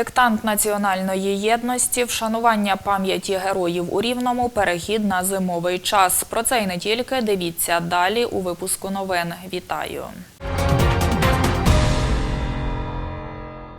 Диктант національної єдності, вшанування пам'яті героїв у Рівному, перехід на зимовий час. Про це й не тільки дивіться далі у випуску новин. Вітаю.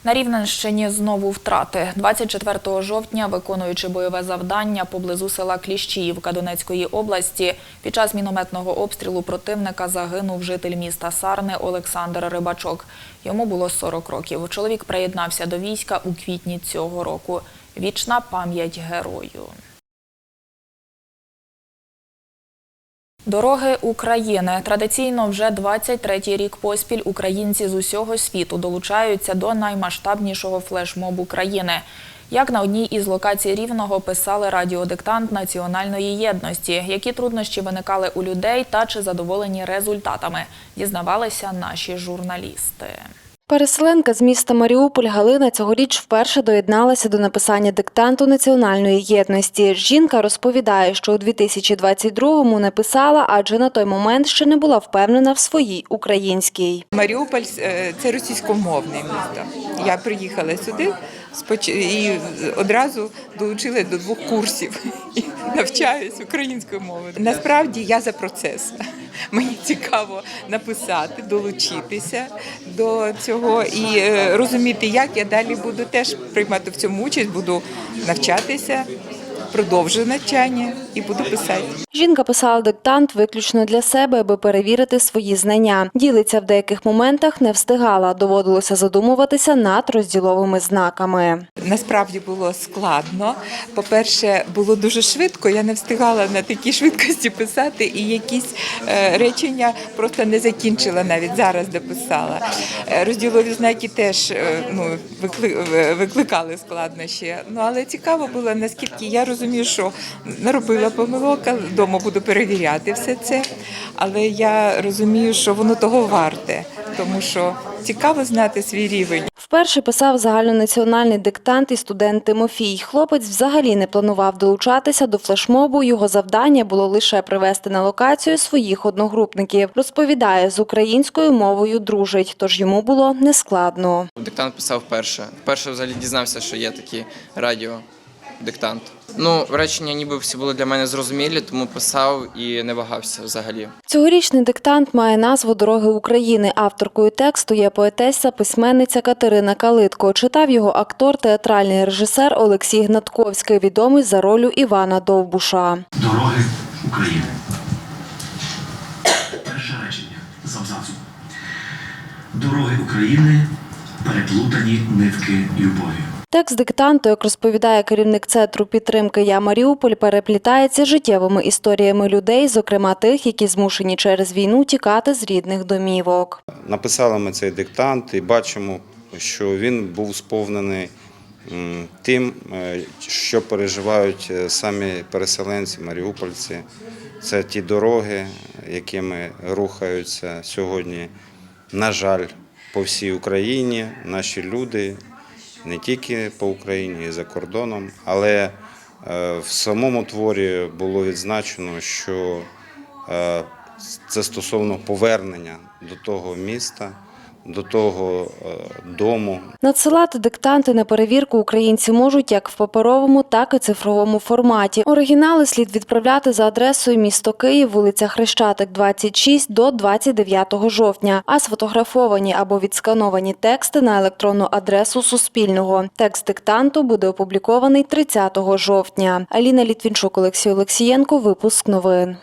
На Рівненщині знову втрати. 24 жовтня, виконуючи бойове завдання поблизу села Кліщіївка Донецької області, під час мінометного обстрілу противника загинув житель міста Сарни Олександр Рибачок. Йому було 40 років. Чоловік приєднався до війська у квітні цього року. Вічна пам'ять герою. Дороги України традиційно вже 23-й рік поспіль українці з усього світу долучаються до наймасштабнішого флешмобу країни. Як на одній із локацій Рівного писали радіодиктант національної єдності, які труднощі виникали у людей та чи задоволені результатами, дізнавалися наші журналісти. Переселенка з міста Маріуполь Галина цьогоріч вперше доєдналася до написання диктанту національної єдності. Жінка розповідає, що у 2022-му написала, адже на той момент ще не була впевнена в своїй українській. Маріуполь е, це російськомовне місто. Я приїхала сюди і одразу долучила до двох курсів і навчаюсь українською мовою. Насправді я за процес. Мені цікаво написати, долучитися до цього і е, розуміти, як я далі буду теж приймати в цьому участь, буду навчатися, продовжую навчання і буду писати. Жінка писала диктант виключно для себе, аби перевірити свої знання. Ділиться в деяких моментах не встигала. Доводилося задумуватися над розділовими знаками. Насправді було складно. По-перше, було дуже швидко. Я не встигала на такій швидкості писати, і якісь е, речення просто не закінчила навіть зараз дописала. Е, Розділові знаки теж е, ну, викликали складнощі. Ну але цікаво було, наскільки я розумію, що наробила помилок, а вдома буду перевіряти все це. Але я розумію, що воно того варте, тому що цікаво знати свій рівень. Вперше писав загальнонаціональний диктант і студент Тимофій. Хлопець взагалі не планував долучатися до флешмобу. Його завдання було лише привести на локацію своїх одногрупників. Розповідає, з українською мовою дружить, тож йому було нескладно. Диктант писав вперше. Вперше взагалі дізнався, що є такі радіо диктант. Ну, речення ніби всі були для мене зрозумілі, тому писав і не вагався взагалі. Цьогорічний диктант має назву Дороги України. Авторкою тексту є поетеса, письменниця Катерина Калитко. Читав його актор, театральний режисер Олексій Гнатковський, відомий за ролю Івана Довбуша. Дороги України. Перше речення з абзацу. Дороги України переплутані нитки любові. Текст диктанту, як розповідає керівник центру підтримки Я Маріуполь, переплітається життєвими історіями людей, зокрема тих, які змушені через війну тікати з рідних домівок. Написали ми цей диктант і бачимо, що він був сповнений тим, е, що переживають е, самі переселенці, маріупольці. Це ті дороги, якими рухаються сьогодні, на жаль, по всій Україні наші люди, не тільки по Україні, і за кордоном. Але е, в самому творі було відзначено, що е, це стосовно повернення до того міста, до того е, дому, Надсилати диктанти на перевірку українці можуть як в паперовому, так і цифровому форматі. Оригінали слід відправляти за адресою місто Київ, вулиця Хрещатик, 26 до 29 жовтня, а сфотографовані або відскановані тексти на електронну адресу Суспільного. Текст диктанту буде опублікований 30 жовтня. Аліна Літвінчук, Олексій Олексієнко. Випуск новин.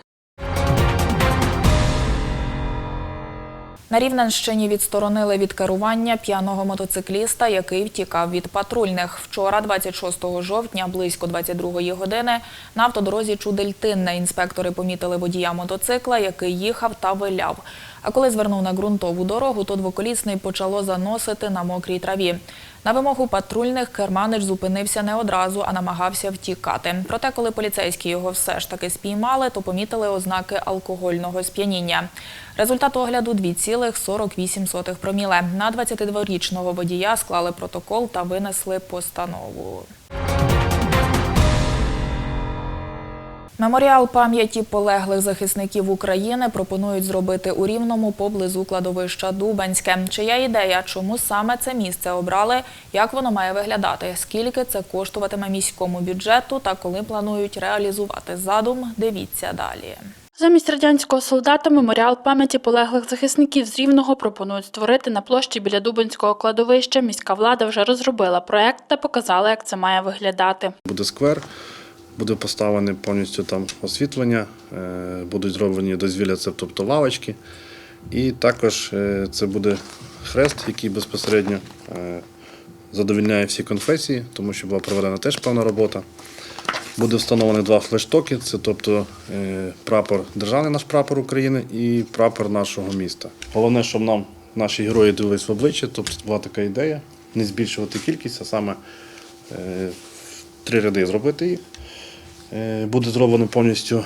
На Рівненщині відсторонили від керування п'яного мотоцикліста, який втікав від патрульних. Вчора, 26 жовтня, близько 22 години, на автодорозі Чудельтинне інспектори помітили водія мотоцикла, який їхав та виляв. А коли звернув на ґрунтову дорогу, то двоколісний почало заносити на мокрій траві. На вимогу патрульних керманич зупинився не одразу, а намагався втікати. Проте, коли поліцейські його все ж таки спіймали, то помітили ознаки алкогольного сп'яніння. Результат огляду 2,48 проміле. На 22-річного водія склали протокол та винесли постанову. Меморіал пам'яті полеглих захисників України пропонують зробити у Рівному поблизу кладовища Дубенське. Чия ідея, чому саме це місце обрали, як воно має виглядати, скільки це коштуватиме міському бюджету та коли планують реалізувати задум, дивіться далі. Замість радянського солдата меморіал пам'яті полеглих захисників з Рівного пропонують створити на площі біля Дубинського кладовища. Міська влада вже розробила проект та показала, як це має виглядати. Буде сквер, буде поставлене повністю там освітлення, е, будуть зроблені дозвілля, це тобто лавочки. І також е, це буде хрест, який безпосередньо е, задовільняє всі конфесії, тому що була проведена теж певна робота. Буде встановлені два флештоки, це тобто прапор, державний наш прапор України і прапор нашого міста. Головне, щоб нам наші герої дивились в обличчя, тобто була така ідея, не збільшувати кількість, а саме три ряди зробити їх. Е, Буде зроблено повністю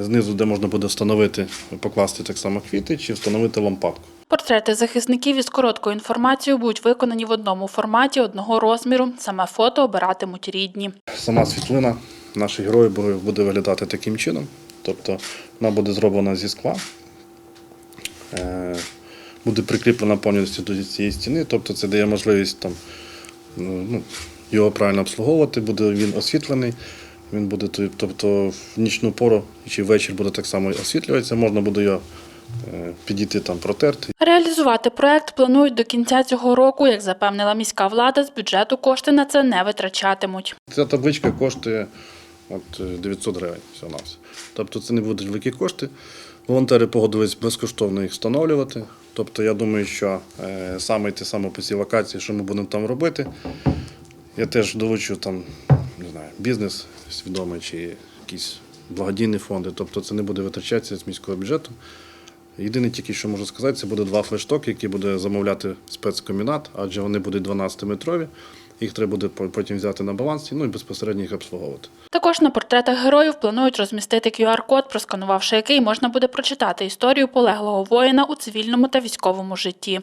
знизу, де можна буде встановити, покласти так само квіти чи встановити лампадку. Портрети захисників із короткою інформацією будуть виконані в одному форматі, одного розміру. Саме фото обиратимуть рідні. Сама світлина наших героїв буде- виглядати таким чином. Тобто вона буде зроблена зі скла, е, буде прикріплена повністю до цієї стіни, тобто це дає можливість там, ну, ну, його правильно обслуговувати, буде він освітлений. Він буде, тобто в нічну пору чи ввечір буде так само освітлюватися, можна буде його е, підійти там протерти Реалізувати проект планують до кінця цього року. Як запевнила міська влада, з бюджету кошти на це не витрачатимуть. Ця табличка коштує от, е, 900 гривень всього на все. Тобто це не будуть великі кошти. Волонтери погодились безкоштовно їх встановлювати. Тобто я думаю, що е, саме те саме по цій локації, що ми будемо там робити, я теж долучу там, не знаю, бізнес свідомий чи якісь благодійні фонди. Тобто це не буде витрачатися з міського бюджету. Єдине тільки, що можу сказати, це буде два флештоки, які буде замовляти спецкомбінат, адже вони будуть 12-метрові. Їх треба буде потім взяти на баланс ну і безпосередньо їх обслуговувати. Також на портретах героїв планують розмістити QR-код, просканувавши який можна буде прочитати історію полеглого воїна у цивільному та військовому житті.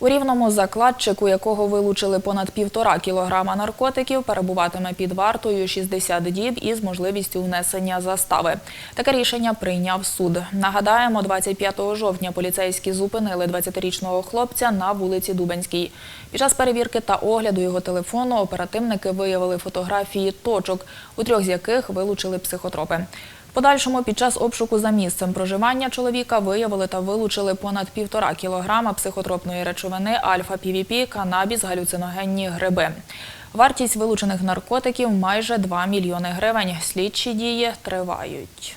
У рівному закладчик, у якого вилучили понад півтора кілограма наркотиків, перебуватиме під вартою 60 діб із можливістю внесення застави. Таке рішення прийняв суд. Нагадаємо, 25 жовтня поліцейські зупинили 20-річного хлопця на вулиці Дубенській. Під час перевірки та огляду його телефону оперативники виявили фотографії точок, у трьох з яких вилучили психотропи. Подальшому під час обшуку за місцем проживання чоловіка виявили та вилучили понад півтора кілограма психотропної речовини альфа-півіпі, канабіс, галюциногенні гриби. Вартість вилучених наркотиків майже 2 мільйони гривень. Слідчі дії тривають.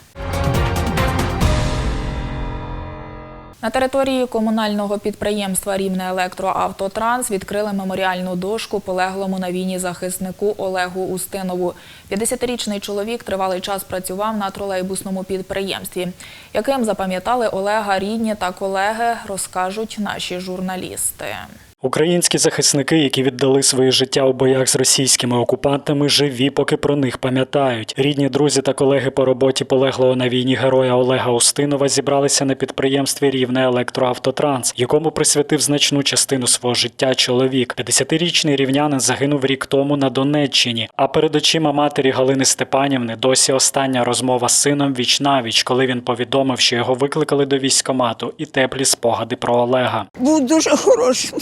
На території комунального підприємства Рівне Електроавтотранс відкрили меморіальну дошку полеглому на війні захиснику Олегу Устинову. 50-річний чоловік тривалий час працював на тролейбусному підприємстві. Яким запам'ятали Олега рідні та колеги, розкажуть наші журналісти. Українські захисники, які віддали своє життя у боях з російськими окупантами, живі, поки про них пам'ятають. Рідні друзі та колеги по роботі полеглого на війні героя Олега Устинова зібралися на підприємстві Рівне Електроавтотранс, якому присвятив значну частину свого життя чоловік. 50-річний рівнянин загинув рік тому на Донеччині. А перед очима матері Галини Степанівни досі остання розмова з сином віч навіч, коли він повідомив, що його викликали до військкомату, і теплі спогади про Олега. був дуже хорошим.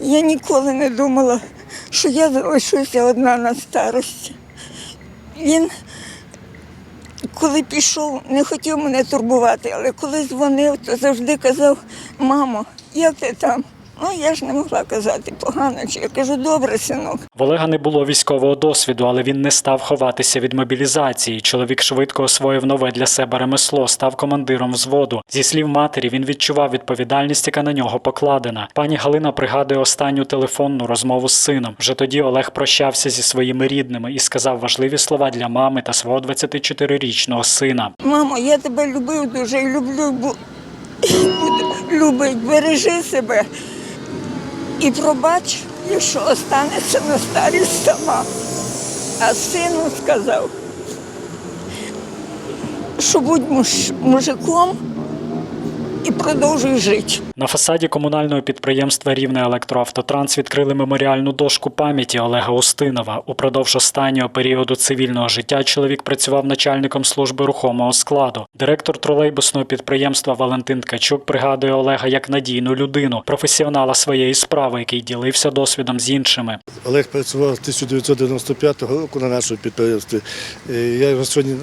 Я ніколи не думала, що я залишуся одна на старості. Він, коли пішов, не хотів мене турбувати, але коли дзвонив, то завжди казав, мамо, як ти там? Ну, я ж не могла казати погано, чи я кажу, добре, синок. В Олега не було військового досвіду, але він не став ховатися від мобілізації. Чоловік швидко освоїв нове для себе ремесло, став командиром взводу. Зі слів матері, він відчував відповідальність, яка на нього покладена. Пані Галина пригадує останню телефонну розмову з сином. Вже тоді Олег прощався зі своїми рідними і сказав важливі слова для мами та свого 24-річного сина. Мамо, я тебе любив дуже і люблю, бо любить, бережи себе. І пробач, якщо останеться на старість сама. А сину сказав, що будь муж, мужиком і продовжую жити. На фасаді комунального підприємства Рівне електроавтотранс відкрили меморіальну дошку пам'яті Олега Устинова. Упродовж останнього періоду цивільного життя чоловік працював начальником служби рухомого складу. Директор тролейбусного підприємства Валентин Ткачук пригадує Олега як надійну людину, професіонала своєї справи, який ділився досвідом з іншими. Олег працював з 1995 року на нашому підприємстві. Е, Я його сьогодні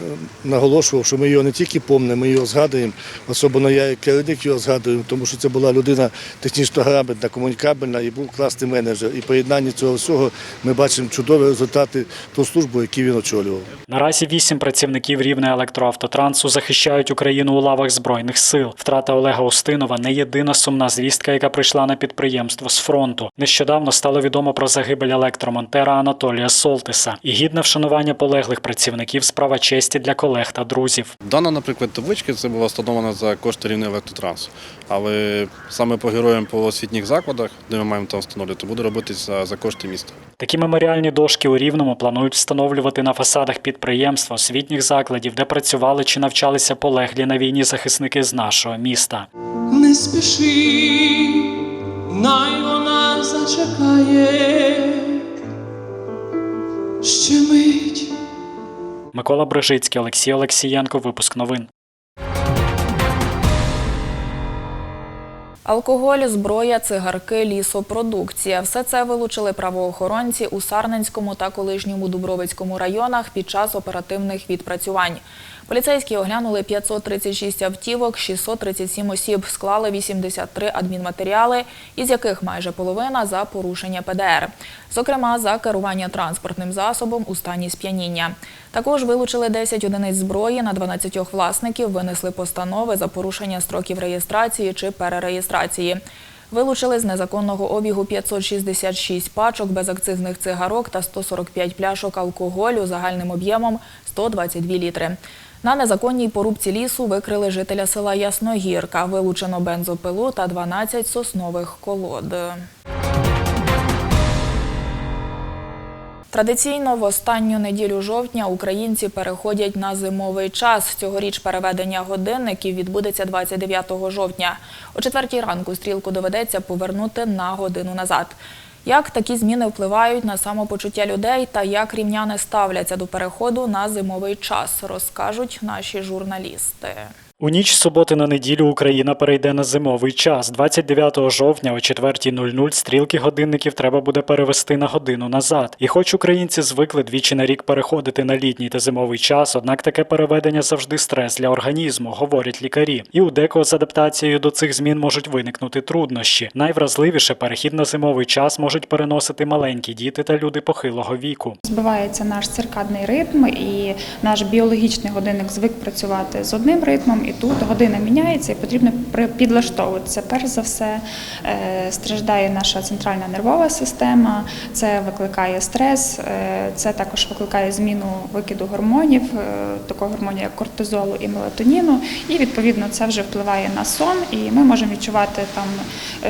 наголошував, що ми його не тільки помнимо, ми його згадуємо. Особливо я як керівник його згадую, тому що це була людина технічно грамотна, комунікабельна і був класний менеджер. І поєднання цього всього ми бачимо чудові результати ту службу, яку він очолював. Наразі вісім працівників рівне електроавтотрансу захищають Україну у лавах збройних сил. Втрата Олега Устинова не єдина сумна звістка, яка прийшла на підприємство з фронту. Нещодавно стало відомо про загибель електромонтера Анатолія Солтиса і гідне вшанування полеглих працівників справа честі для колег та друзів. Дана, наприклад, табличка це була встановлена за кошти рівня електротрансу. Але саме по героям по освітніх закладах, де ми маємо там встановлювати, буде робитися за, за кошти міста. Такі меморіальні дошки у Рівному планують встановлювати на фасадах підприємств, освітніх закладів, де працювали чи навчалися полеглі на війні захисники з нашого міста. Не спіши, най вона зачекає. Ще мить. Микола Брижицький, Олексій Олексієнко. Випуск новин. Алкоголь, зброя, цигарки, лісопродукція – все це вилучили правоохоронці у Сарненському та колишньому Дубровицькому районах під час оперативних відпрацювань. Поліцейські оглянули 536 автівок, 637 осіб, склали 83 адмінматеріали, із яких майже половина за порушення ПДР. Зокрема, за керування транспортним засобом у стані сп'яніння. Також вилучили 10 одиниць зброї на 12 власників, винесли постанови за порушення строків реєстрації чи перереєстрації. Вилучили з незаконного обігу 566 пачок безакцизних цигарок та 145 пляшок алкоголю загальним об'ємом 122 літри. На незаконній порубці лісу викрили жителя села Ясногірка. Вилучено бензопилу та 12 соснових колод. Традиційно в останню неділю жовтня українці переходять на зимовий час. Цьогоріч переведення годинників відбудеться 29 жовтня. О четвертій ранку стрілку доведеться повернути на годину назад. Як такі зміни впливають на самопочуття людей та як рівняни ставляться до переходу на зимовий час, розкажуть наші журналісти. У ніч суботи на неділю Україна перейде на зимовий час. 29 жовтня о 4.00 стрілки годинників треба буде перевести на годину назад. І хоч українці звикли двічі на рік переходити на літній та зимовий час, однак таке переведення завжди стрес для організму, говорять лікарі. І у декого з адаптацією до цих змін можуть виникнути труднощі. Найвразливіше перехід на зимовий час можуть переносити маленькі діти та люди похилого віку. Збивається наш циркадний ритм, і наш біологічний годинник звик працювати з одним ритмом, і тут година міняється, і потрібно підлаштовуватися. Перш за все е, страждає наша центральна нервова система, це викликає стрес, е, це також викликає зміну викиду гормонів, е, такого гормонів як кортизолу і мелатоніну. І відповідно це вже впливає на сон, і ми можемо відчувати там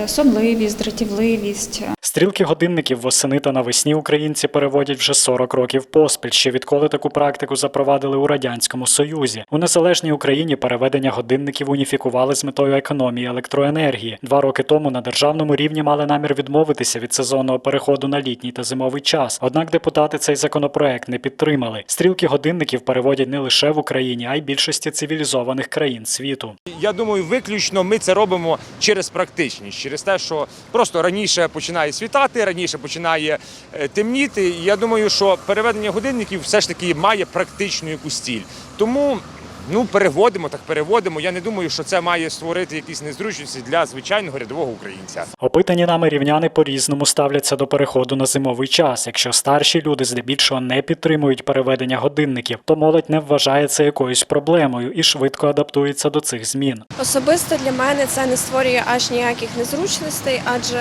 сонливість, дратівливість, Стрілки годинників восени та навесні українці переводять вже 40 років поспіль, ще відколи таку практику запровадили у радянському союзі. У незалежній Україні переведення годинників уніфікували з метою економії електроенергії. Два роки тому на державному рівні мали намір відмовитися від сезонного переходу на літній та зимовий час. Однак депутати цей законопроект не підтримали. Стрілки годинників переводять не лише в Україні, а й більшості цивілізованих країн світу. Я думаю, виключно ми це робимо через практичність, через те, що просто раніше починає світати, раніше починає е, темніти. Я думаю, що переведення годинників все ж таки має практичну якусь ціль. Тому ну переводимо, так переводимо. Я не думаю, що це має створити якісь незручності для звичайного рядового українця. Опитані нами рівняни по-різному ставляться до переходу на зимовий час. Якщо старші люди здебільшого не підтримують переведення годинників, то молодь не вважає це якоюсь проблемою і швидко адаптується до цих змін. Особисто для мене це не створює аж ніяких незручностей, адже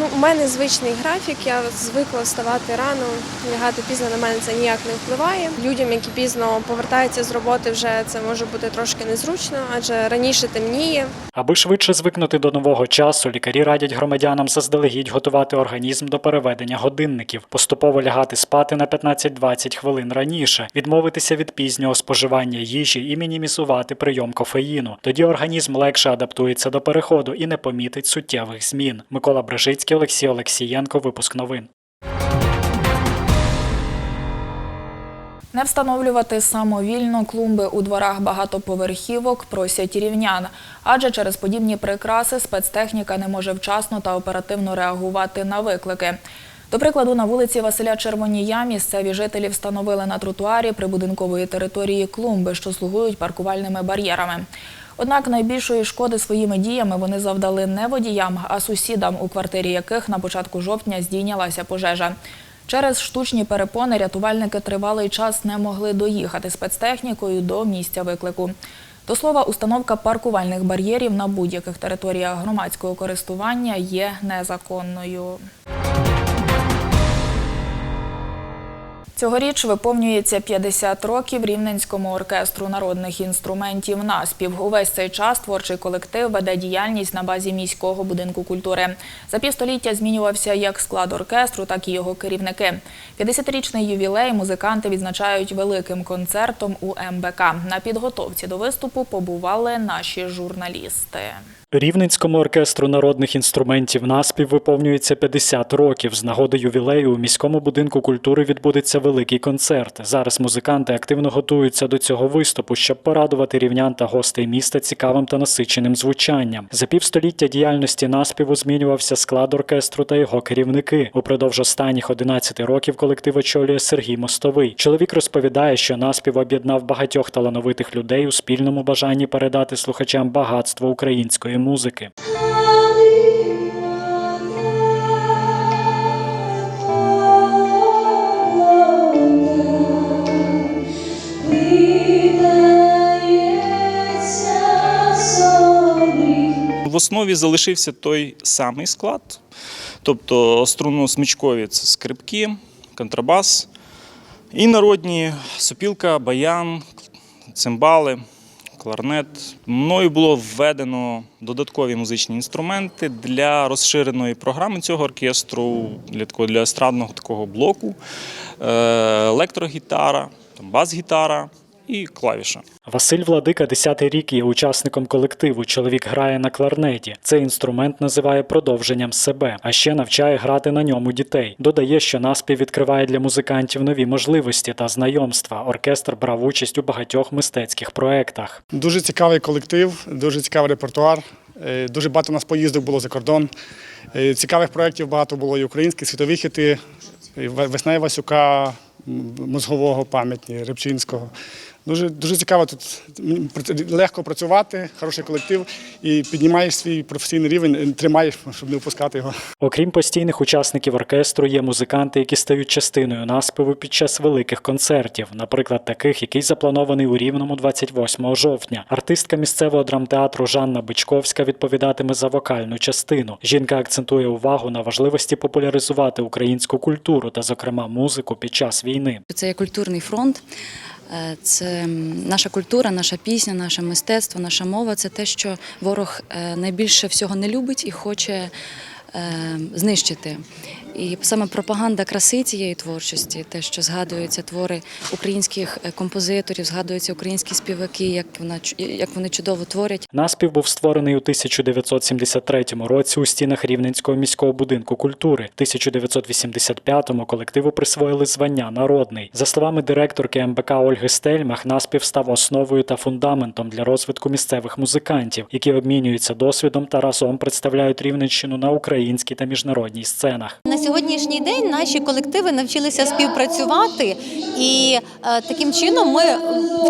Ну, у мене звичний графік, я звикла вставати рано, лягати пізно на мене це ніяк не впливає. Людям, які пізно повертаються з роботи, вже це може бути трошки незручно, адже раніше темніє. Аби швидше звикнути до нового часу, лікарі радять громадянам заздалегідь готувати організм до переведення годинників, поступово лягати спати на 15-20 хвилин раніше, відмовитися від пізнього споживання їжі і мінімізувати прийом кофеїну. Тоді організм легше адаптується до переходу і не помітить суттєвих змін. Микола Брежицький, Олексій Олексієнко, випуск новин. Не встановлювати самовільно клумби у дворах багатоповерхівок просять рівнян, адже через подібні прикраси спецтехніка не може вчасно та оперативно реагувати на виклики. До прикладу, на вулиці Василя Червонія місцеві жителі встановили на тротуарі прибудинкової території клумби, що слугують паркувальними бар'єрами. Однак найбільшої шкоди своїми діями вони завдали не водіям, а сусідам, у квартирі яких на початку жовтня здійнялася пожежа. Через штучні перепони рятувальники тривалий час не могли доїхати спецтехнікою до місця виклику. До слова, установка паркувальних бар'єрів на будь-яких територіях громадського користування є незаконною. Цьогоріч виповнюється 50 років Рівненському оркестру народних інструментів «Наспів». Увесь цей час творчий колектив веде діяльність на базі міського будинку культури. За півстоліття змінювався як склад оркестру, так і його керівники. 50-річний ювілей музиканти відзначають великим концертом у МБК. На підготовці до виступу побували наші журналісти. Рівненському оркестру народних інструментів наспів виповнюється 50 років. З нагоди ювілею у міському будинку культури відбудеться великий концерт. Зараз музиканти активно готуються до цього виступу, щоб порадувати рівнян та гостей міста цікавим та насиченим звучанням. За півстоліття діяльності наспіву змінювався склад оркестру та його керівники. Упродовж останніх 11 років колектив очолює Сергій Мостовий. Чоловік розповідає, що наспів об'єднав багатьох талановитих людей у спільному бажанні передати слухачам багатство української музики. В основі залишився той самий склад, тобто струнно-смичкові це скрипки, контрабас і народні сопілка, баян, цимбали, кларнет. Мною було введено додаткові музичні інструменти для розширеної програми цього оркестру, для такого для естрадного такого блоку, е, електрогітара, бас-гітара і клавіша. Василь Владика 10-й рік є учасником колективу. Чоловік грає на кларнеті. Цей інструмент називає продовженням себе, а ще навчає грати на ньому дітей. Додає, що наспів відкриває для музикантів нові можливості та знайомства. Оркестр брав участь у багатьох мистецьких проєктах. Дуже цікавий колектив, дуже цікавий репертуар. Е, Дуже багато у нас поїздок було за кордон. Е, Цікавих проєктів багато було і українські, світові хіти, і Весна Івасюка, мозгового пам'ятні, Рибчинського. Дуже, дуже цікаво тут легко працювати, хороший колектив і піднімаєш свій професійний рівень, е, тримаєш, щоб не впускати його. Окрім постійних учасників оркестру, є музиканти, які стають частиною наспіву під час великих концертів, наприклад, таких, який запланований у Рівному 28 жовтня. Артистка місцевого драмтеатру Жанна Бичковська відповідатиме за вокальну частину. Жінка акцентує увагу на важливості популяризувати українську культуру та, зокрема, музику під час війни. Це є культурний фронт. Е, Це наша культура, наша пісня, наше мистецтво, наша мова це те, що ворог е, найбільше всього не любить і хоче е, знищити. І саме пропаганда краси цієї творчості, те, що згадуються твори українських е, композиторів, згадуються українські співаки, як вона чу- як вони чудово творять. Наспів був створений у 1973 році у стінах Рівненського міського будинку культури. 1985-му колективу присвоїли звання народний. За словами директорки МБК Ольги Стельмах, наспів став основою та фундаментом для розвитку місцевих музикантів, які обмінюються досвідом та разом представляють Рівненщину на українській та міжнародній сценах. Сьогоднішній день наші колективи навчилися співпрацювати, і е, таким чином ми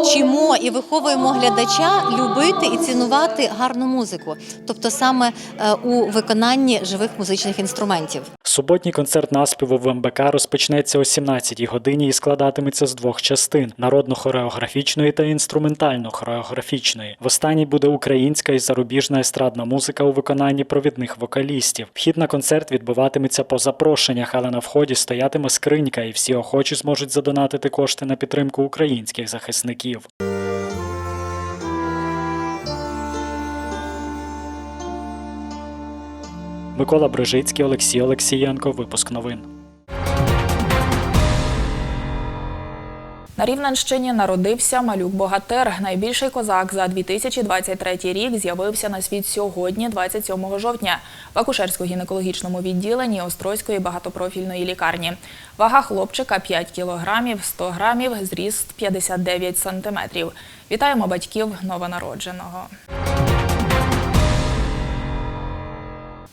вчимо і виховуємо глядача любити і цінувати гарну музику, тобто саме е, у виконанні живих музичних інструментів. Суботній концерт наспіву в МБК розпочнеться о 17-й годині і складатиметься з двох частин: народно-хореографічної та інструментально-хореографічної. В останній буде українська і зарубіжна естрадна музика у виконанні провідних вокалістів. Вхід на концерт відбуватиметься по запрошеннях, але на вході стоятиме скринька, і всі охочі зможуть задонатити кошти на підтримку українських захисників. Микола Брижицький, Олексій Олексієнко. Випуск новин. На Рівненщині народився малюк Богатир. Найбільший козак за 2023 рік з'явився на світ сьогодні, 27 жовтня, в акушерсько-гінекологічному відділенні Острозької багатопрофільної лікарні. Вага хлопчика 5 кілограмів, 100 грамів, зріст 59 сантиметрів. Вітаємо батьків новонародженого.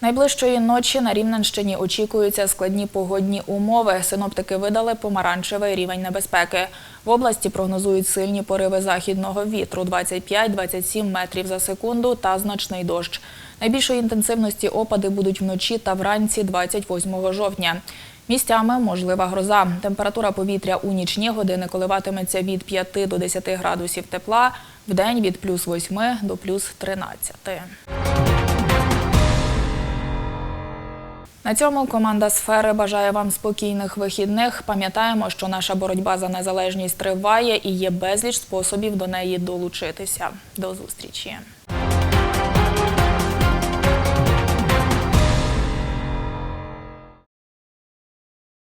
Найближчої ночі на Рівненщині очікуються складні погодні умови. Синоптики видали помаранчевий рівень небезпеки. В області прогнозують сильні пориви західного вітру 25-27 метрів за секунду та значний дощ. Найбільшої інтенсивності опади будуть вночі та вранці 28 жовтня. Місцями можлива гроза. Температура повітря у нічні години коливатиметься від 5 до 10 градусів тепла, вдень від плюс 8 до плюс 13. На цьому команда сфери бажає вам спокійних вихідних. Пам'ятаємо, що наша боротьба за незалежність триває і є безліч способів до неї долучитися. До зустрічі.